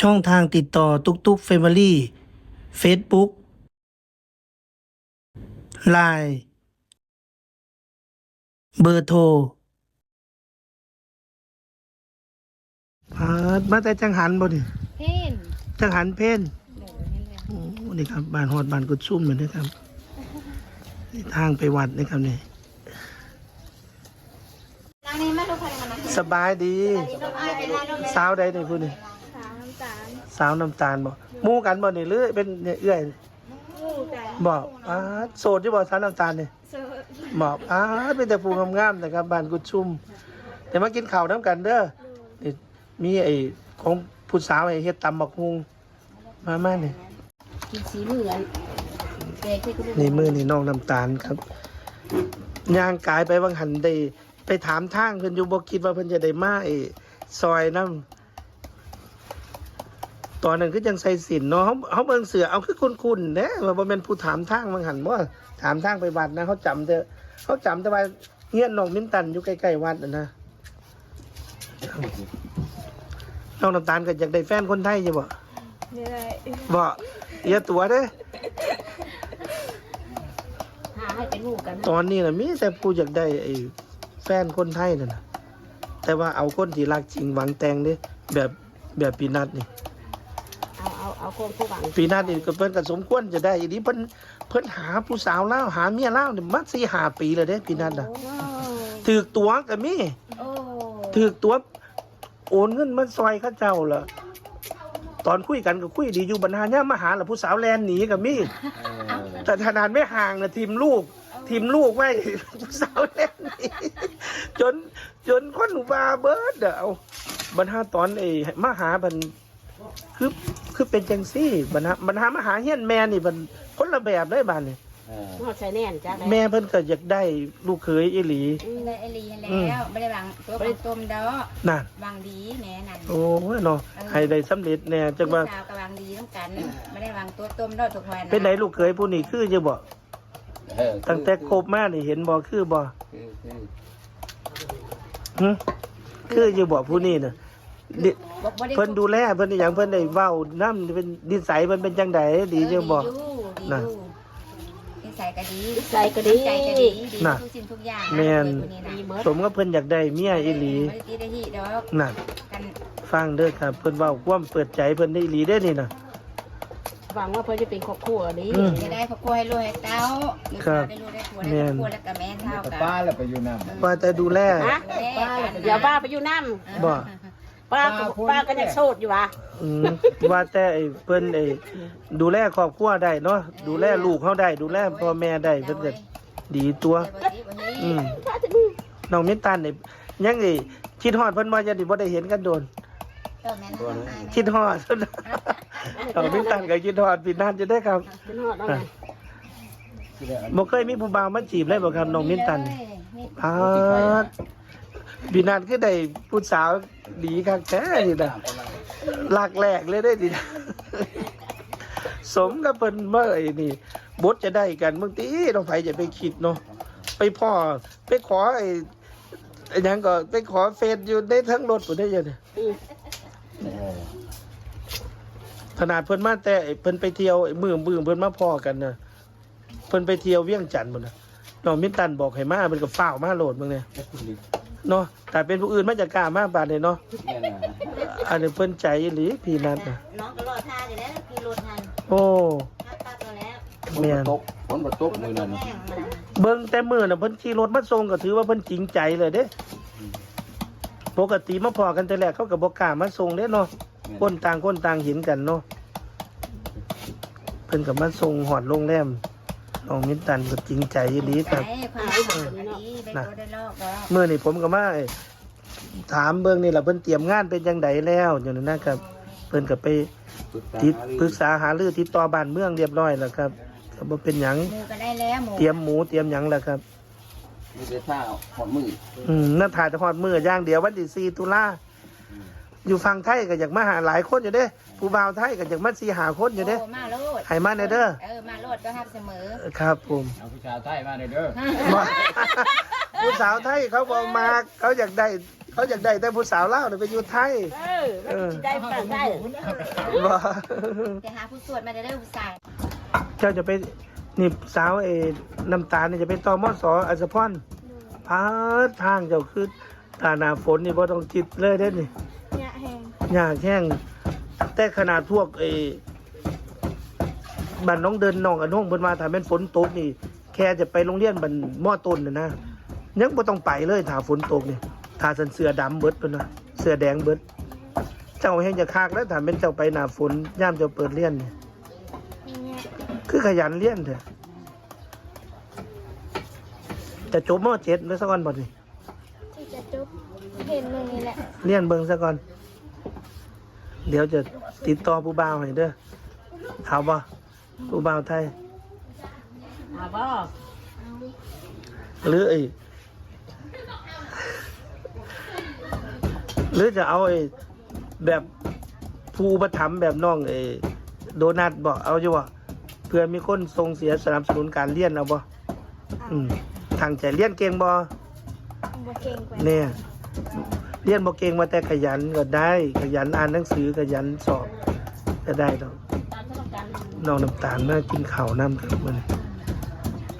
ช่องทางติดต่อตุกตุกเฟมิลี่เฟซบุ๊กไลน์เบอร์โทรพาดมาแต่จังหันบ่นี่เพ่นจังหันเพ่นเดี๋ยวเห็นเลยโอ้นี่ครับบ้านฮอดบ้านกุดซุ่มเหมือนนะครับนี่ทางไปวัดนะครับนี่ร้านนี้มาดูใครมานะสบายดีลูกอ้ายเป็นร้านลูกสาวใดนี่พูดนี่ สามน้ำตาลสาวน้ำตาลบ่หมู่กันบ่นี่หรือเป็นเนี่ยเอื้อยคู่กันบอกอ่าโสดที่บ่สาวน้ำตาลนี่เสิร์ฟบอกอ่าเป็นแต่ผู้งามๆนะครับบ้านกุดชุ่มเดี๋ยวมากินข้าวน้ำกันเด้อนี่มีไอ้ของผู้สาวไอ้เฮ็ดตำบักฮุงมามานี่กินสีเหมือนเด็กที่คุณนี่มือนี่น้องน้ำตาลครับย่างกายไปวังหันได้ไปถามทางเพิ่นอยู่บ่คิดว่าเพิ่นจะได้มาไอ้ซอยน้ำ ตอนนั้นคือจังใส่สินเนาะเขาเขาเบิ่งเสือเอาคือคุ้นๆเด้ว่าบ่แม่นผู้ถามทางวังหันบ่ถามทางไปวัดนะเขาจำแต่เขาจำแต่ว่าเฮียนน้องมิ้นตันอยู่ใกล้ๆวัดน่ะนะน้องน้ำตาลก็อยากได้แฟนคนไทยใช่บ่นี่เลยบ่อย่าตัวเด้หาให้เป็นลูกกันตอนนี้นะมีแต่ผู้อยากได้ไอ้แฟนคนไทยนั่นนะแต่ว่าเอาคนที่รักจริงหวังแต่งเด้แบบแบบปีนัดนี่ เอาเอาเอาคนผู้หวังปีนัดนี่ก็เพิ่นก็สมควรจะได้อีนี้เพิ่นเพิ่นหาผู้สาวลาวหาเมียลาวนี่มาสี่ห้าปีแล้วเด้ปีนัดน่ะโอ้ถือกตัวก็มีโอ้ถือกตัวโอนเงินมาซอยเขาเจ้าล่ะตอนคุยกันก็คุยดีอยู่บรรหาเนี่ยมาหาแล้วผู้สาวแลนหนีก็มีแต่ขนาดไม่ห่างนะทีมลูก ทีมลูกไว้ ผู้สาวเล่นนี่จนจนคนหนูบาเบิร์ดอะเอาบรรหาตอนไอ้มาหาบัน คือคือเป็นจังซี่บรรหาบรรหามาหาเฮียนแม่นี่มันคนละแบบได้บ้านนี่หอดใส่แน่นจ้ะแม่เพิ่นก็อยากได้ลูกเขยอีหลีได้ไอรีให้อืมแล้วไม่ได้วางตัวบางต้มดอกนั่น วางดีแหน่นั่นโอ้ยเนาะให้ได้สำเร็จแน่จังว่า ลูกสาวกับวางดีต้องกันไม่ได้วางตัวต้มดอกทุกวันเป็นไหนลูกเขยผู้นี้คือจะบอกตั้งแต่คบมานี่เห็นบ่คือบ่คือคือ หึคือจะบอกผู้นี้น่ะ ดิบอกบ่ได้เพิ่นดูแลเพิ่นอหย่างเพิ่นได้เว้านํเป็นนิสัยเพิ่นเป็นจังไดดีจังบ่เออดีอยู่ดีน่ะอยู่นิสัยก็ดีใส่ก็ดีใจก็ดีดีน่ะทุกสิ่งทุกอย่างแม่นคนนี้นะดีเมิดสมกับเพิ่นอยากได้เมียอีหลีไม่ได้ตีได้ที่ดอกนั่นกันฟังเด้อครับ เพิ่นเว้าความเปิดใจเพิ่นได้อีหลีเด้อนี่น่ะ หวังว่าเพื่อจะเป็นครอบครัวนี้อืม จะได้ครอบครัวให้ลูกให้เต้าลูกครัสาวบได้ลูกได้ผัวแม่ได้ครอบนครัวแล้วก็แม่เท่าแต่กันป้าแล้วไปอยู่น้ำ ว่าแต่ดูแล ฮะดูแลกันเดี๋ยวป้าไปอยู่น้บ่ำ ป้าก็ป้าก็ยังโสดอยู่วะอืมว่าแต่ไอ้เพิ่นไอ้ดูแลครอบครัวได้เนาะดูแลลูกเฮาได้ดูแลพ่อแม่ได้เพิ่นก็ดีตัว อืมป้าจะดูน้องมิ้นตันนี่ยังไอ้คิดฮอดเพิ่นว่าจะได้บ่ได้เห็นกันโดนเออแม่นทำไมคิดฮอดน้องมิ้นตันก็คิดฮอดพี่นันจะได้ครับจะนอดเอาไงบ่เคยมีผู้บ่าวมาจีบเลยบ่ครับน้องมิ้นตันนี่นี่พาดพี่นันคือได้ผู้สาว ดีคักแท้นี่นะหลักแหลกเลยได้ดิสมกับเพิ่นเมื่อไอ้นี่บทจะได้กันบางทีน้องไผจะไปคิดเนาะไปพ่อไปขอไอ้ไอ้ยังก็ไปขอเฟซอยู่ในทั้งรถพุ่นได้ยังขนาดเพิ่นมาแต่เพิ่นไปเที่ยวไอ้มือมือเพิ่นมาพ่อกันนะเพิ่นไปเที่ยวเวียงจันทน์พุ่นะน้องมินตันบอกให้มาเพิ่นก็ฟ้าวมาโหลดมึงเนี่ย เนาะแต่เป็นผู้อื่นมาจากกล้ามาบาดนี้เนาะอันนี้เพิ่นใจอีหลีพี่นัทน่ะน้องก็รอท่าอยู่แล้วกี่รถทันโอ้ท่าปั๊บตัวแล้วฝนตกฝนตกมือนั่นแม่งมันเบิ่งแต่มือน่ะเพิ่นขี่รถมาส่งก็ถือว่าเพิ่นจริงใจเลยเด้ปกติมาพอกันแต่แรกเขาก็บ่กล้ามาส่งเด้เนาะคนต่างคนต่างเห็นกันเนาะเพิ่นก็มาส่งหอดโรงแรม น้องมินตันก็จริงใจอีหลีครับไอ้ควาได้ตัวได้รอบแล้วเมื่อนี่ผมก็มาถามเบื้องนี่แหละเพิ่นเตรียมงานเป็นจังไดแล้วอย่างนั้นนะครับ เพิ่นก็ไปติดปรึกษาหารือติดต่อบ้านเมืองเรียบร้อยแล้วครับก็บ่เป็นหยังหมูก็ได้แล้วหมูเตรียมหมูเตรียมหยังแล้วครับมีแต่ท่าหอมมืออืมนั่นถ่ายแต่อดมือย่างเดียววันที่4ตุลาอยู่ฝั่งไทยก็อยากมาหาหลายคนอยู่เด้ ผู้บ่าวไทยก็อยากมาสีหาคนอยู่เด้โมาโลดให้มาแน่เด้อเออมาโลดก็ฮับเสมอครับผมเอาผู้ชายใต้มาเลยเด้อว่าผู้สาวไทยเขาบอกมาเขาอยากได้เขาอยากได้แต่ผู้สาวเล่าวน่ะไปอยู่ไทย เออแล้วสิได้ฟังได้บ่แต่หาผู้สวดมาได้ได้ผู้ชายเจ้าจะไปนี่สาวเอน้ำตาลนี่จะเป็นตอมอสออัศพรพาดทางเจ้าคือตาหนาฝนนี่บ่ต้องจิตเลยเด้นี่เนี่ยแหงหญ้าแห้ง แต่ขนาดพวกเอบ้านน้องเดินน้องอันน้องเพิ่นมาถ้าแม่นฝนตกนี่ แค่จะไปโรงเรียนบันมอต้นน่ะนะยังบ่ต้องไปเลยถ้าฝนตกนี่ถ้าสันเสื้อดำเบิดเพิ่นน่ะเสื้อแดงเบิด เจ้าแห่งจะคากแล้วถ้าเป็นเจ้าไปหน้าฝนย่ามเจ้าเปิดเรียนนี่เนี่ยคือขยันเรียนเถอะจะจบมเจ็ดแล้วสักวันบ่นี่ที่จะจุบเห็นมือนี่แหละ เรียนเบิ่งสักก่อน เดี๋ยวจะติดต่อผู้บ่าวให้เด้อเอาบ่ผู้บ่าวไทย มาบ่หรือไอ้หรือจะเอาไอ้แบบผู้อุประถมภ์แบบน้องไอ้โดนัทบอกเอาอยู่บ่เพื่อมีคนทรงเสียสนับสนุนการเรียนเอาบ่อืมทางใจเรียนเก่งบ่บ่เก่งกว่าเนี่ย เรียนบ่เก่งมาแต่ขยันก็ได้ ขยันอ่านหนังสือขยันสอบก็ได้ดอกตามที่ต้องการน้องน้ำตาลน่ากินข้าวน้ำครับมัน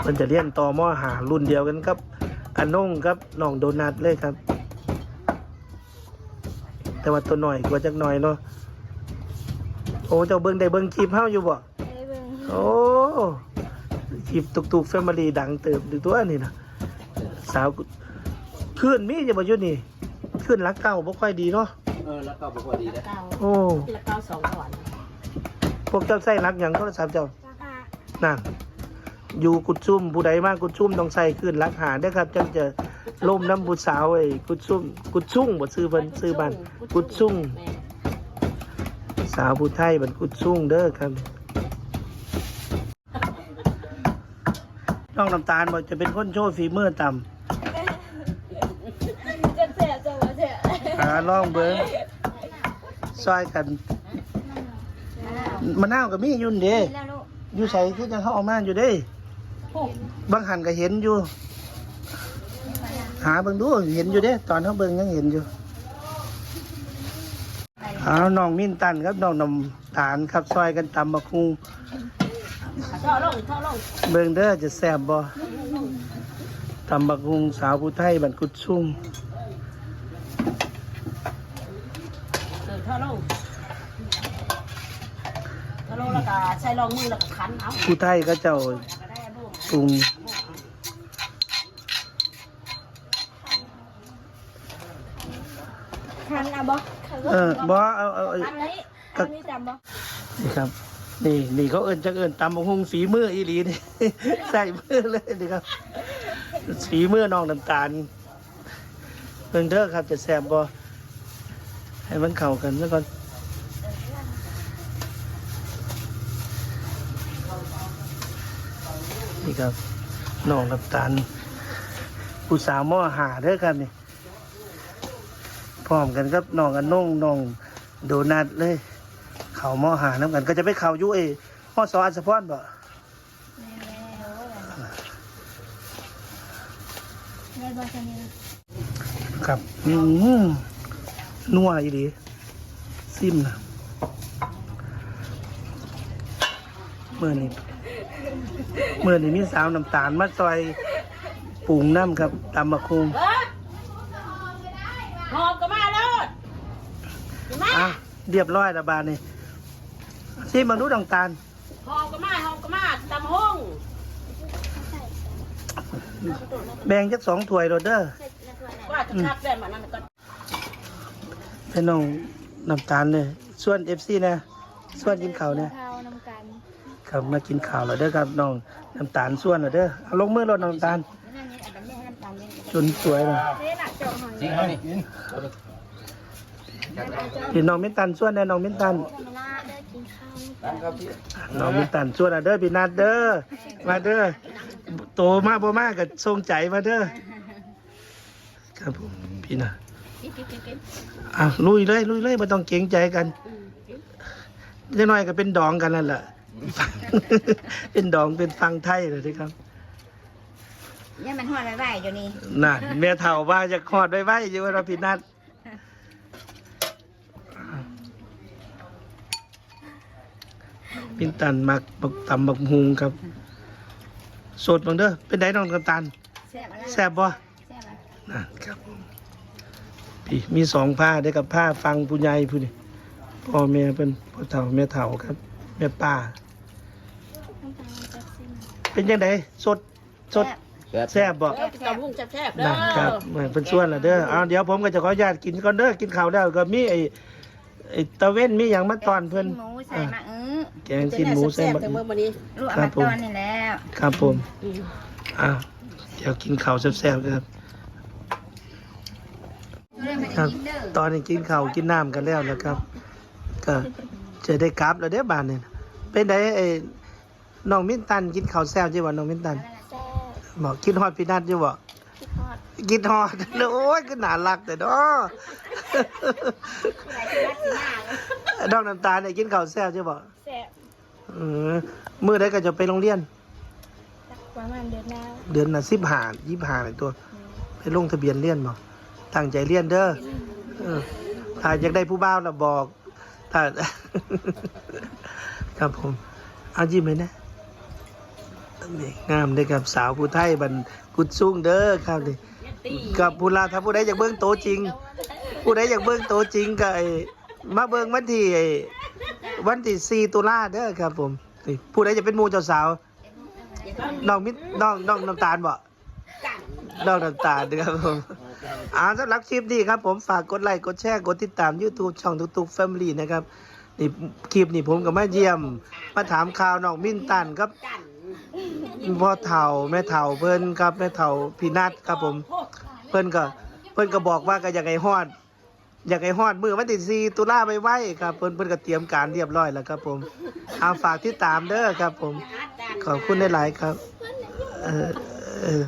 มันจะเรียนต่อมอหารุ่นเดียวกันครับอันนงครับน้องโดนัทเลยครับ แต่ว่าตัวหน่อยกว่าจักหน่อยเนาะโอ้เจ้าเบิ้งได้เบิ้งคลิปเฮาอยู่บ่ได้เบิ่งโอ้คลิปตุกตุกแฟมิลี่ดังเติบดูตัวนี่นะสาวขึ้นมีจะมาอยู่นี่ ขึ้นรักเก่าบ่ค่อยดีเนาะเออแล้วก็บอกว่าดีนะเก้าโอ้ทีละเก้าสองก่อนพวกเจ้าใส่รักหยังโทรศัพท์เจ้าราคานั่นอยู่กุดซุ่มผู้ใดมากกุดซุ่มต้องใส่ขึ้นรักหาได้อครับจังจะล่มน้ำผู้สาวไอ้กุดซุ่มกุดซุ่งบ่ซื้อเพิ่นซื้อบ้านกุดซุ่ง แม่สาวผู้ไทยบันกุดซุ่งเด้อครับ น้องน้ำตาลบอกจะเป็นคนโชว์ฝีมือต่ จะเสียจะบ่เสียำ หาล่องเบิ้งซอยกันมะนาวกับมีอยุ่นเด้อยู่ใส่ที่จะเข้าเออกมาอยู่เด้บางหันก็เห็นอยู่ หาเบิ่งดูเห็นอยู่เด้ ตอนเขาเบิ่งยังเห็นอยู่เอาน้องมิ้นตันครับน้องนำตาลครับซอยกันตำบักคุงท่อลงท่อลงเบิ่งเด้อจะแซ่บบ่ตำบักคุงสาวผู้ไทยบันกุดซุ่ง เออ ท่อลงท่อลงแล้วก็ใช้รองมือแล้วก็คันเอาผู้ไทยก็เจ้าก็ได้ลูกปรุงคันอะบ่เออบ่เอาเอาเอาคันนี้คันนี้จำบ่นี่ครับ นี่นี่เขาเอิ้นจักเอิ้นตำบักคุงฝีมืออีหลีนี่ ใส่มือเลยนี่ครับฝีมือน้องน้ำตาลเบิ่งเด้อครับจะแซ่บบ่ ให้มันเข้ากันซะก่อนนี่ครับน้องน้ำตาลผู้สาวมอหาเด้อครับนี่พร้อมกันครับน้องอันนงน้องโดนัทเลย เขามอหาน้ำกัน ก็จะไปเขาอยู่เอมอสออัศพรบ่ได้บ่คันนี้ครับ อืม นัวอีหลีซิมนะเมื่อนี้เมื่อนี้มีสาวน้ำตาลมาซอยปรุงน้ำครับตำมะคุงเออหอบก็มาแล้วมาอะเรียบร้อยแล้วบานนี่ซิมบางรู้ต่างหอบก็มาหอบก็มาตำห้องๆแบ่งจักสองถ้วยโรเดอร์ว่าจะคัดแบบมันนั่นก็ เป็นน้องน้ำตาลเลยส่วนเอฟซีนะส่วนกินข้าวเนี่ยข้าวนำกันครับมากินข้าวแล้วเด้อครับน้องน้ำตาลส่วนแล้วเด้อเอาลงมือรดน้ำตาลนั่นนี่อันนั้นให้น้ำตาลเย็นจนสวยเลยเด้หนักเจาะหอยจริงเขานี่พี่น้องเม็นตันส่วนแน่น้องเม็นตันธรรมราได้กินข้าวตามครับพี่น้องเม็นตันส่วนอะเด้อพี่นัดเด้อมาเด้อโตมากบ่มากก็ทรงใจมาเด้อครับผมพี่นะ กินกินกินกินอะลุยเลยลุยเลยไม่ต้องเกรงใจกันเล็กน้อยก็เป็นดองกันนั่นแหละ เป็นดองเป็นฟังไทยเลยที่ครับเนี่ยมันหอดไว้ไว้เดี๋ยวนี้น่ะแม่เฒ่าว่าจะคลอดไว้ไว้อยู่ว่าพี่นัทพินตันมักบักตำบักฮุงครับสดบังเด้อเป็นไดน้องกัปตันแซ่บอะไรแซ่บบ่แซ่บอะไร นะครับผม พี่มีสองผ้าได้กับผ้าฟังผู้ใหญ่ผู้นี่พ่อแม่เป็นพ่อเฒ่าแม่เฒ่าครับแม่ป้าน้ำตาลแซ่บซิมเป็นยังไงสดสดแซ่บแซ่บแซ่บบ่เด้อกินตำหุ่งแซ่บๆเด้อนะครับเหมือนเป็นส่วนละเด้อเอาเดี๋ยวผมก็จะขออนุญาตกินก่อนเด้อกินข้าวแล้วก็มีไอ้ไอ้ตะเว้นมีอย่างมาตอนเพิ่นหมูใส่มาเออแกงชิ้นหมูใส่แซ่บบักๆแต่เมื่อวันนี้ลูกเอาครัมาบผมตอนนี่แล้วครับผมอ่าเดี๋ยวกินข้าวแซ่บๆนะครับเรื่องมัน ครับกินเด้อตอนนี้กินข้าวกินน้ำกันแล้วนะครับ ก็จะได้กลับแล้วเด้อบ้านนี่เป็นไดไอ้น้องมิ้นตันกินข้าวแซ่บจีบ่น้องมิ้นตันแซ่บบอกกินฮอดพี่นัทอยู่บ่คิดทอดกินฮอดโอ้ยก็น่ารักแต่เนาะหลายที่รัดสีหน้าเลยน้องน้ำตาลเนี่ยกินข้าวแซ่บใช่บ่แซ่บเออมื้อใดก็จะไปโรงเรียนประมาณเดือนแล้วเดือนน่ะ15 25เลยตัว ไปลงทะเบียนเรียนบ่ ตั้งใจเรียนเด้อเออถ้าอยากได้ผู้บ่าวน่ะบอกถ้า ครับผมเอายิ้มเลยนะนี่งามเด้อครับสาวผู้ไทยบันกุดซุ้งเด้อครับนี่กับผู้ลาถ้าผู้ใดอยากเบิ่งโตจริง ผู้ใดอยากเบิ่งโตจริงก็ไอ้มาเบิ่งวันที่ไอ้วันที่4ตุลาเด้อครับ ผมนี่ผู้ใดจะเป็นหมู่เจ้าสาวน้องมิตรน้องน้องน้ำตาลบ่น้องน้ำตาลนะครับผม อ่าสำหรับคลิปนี้ครับผมฝากกดไลค์กดแชร์กดติดตาม YouTube ช่องทุกๆ Family นะครับนี่คลิปนี้ผมก็มาเยี่ยม มาถามข่าวน้องมินตันครับพ่อเฒ่าแม่เฒ่าเพิ่นครับแม่เฒ่าพี่นัทครับผม เพิ่นก็เพิ่นก็บอกว่าก็อยากให้ฮอด อยากให้ฮอดมือวันที่4ตุลาไปไว้ครับเพิ่นเพิ่นก็เตรียมการเรียบร้อยแล้วครับ ผมเอาฝากติดตามเด้อครับ ผมขอบคุณหลายๆครับ เออ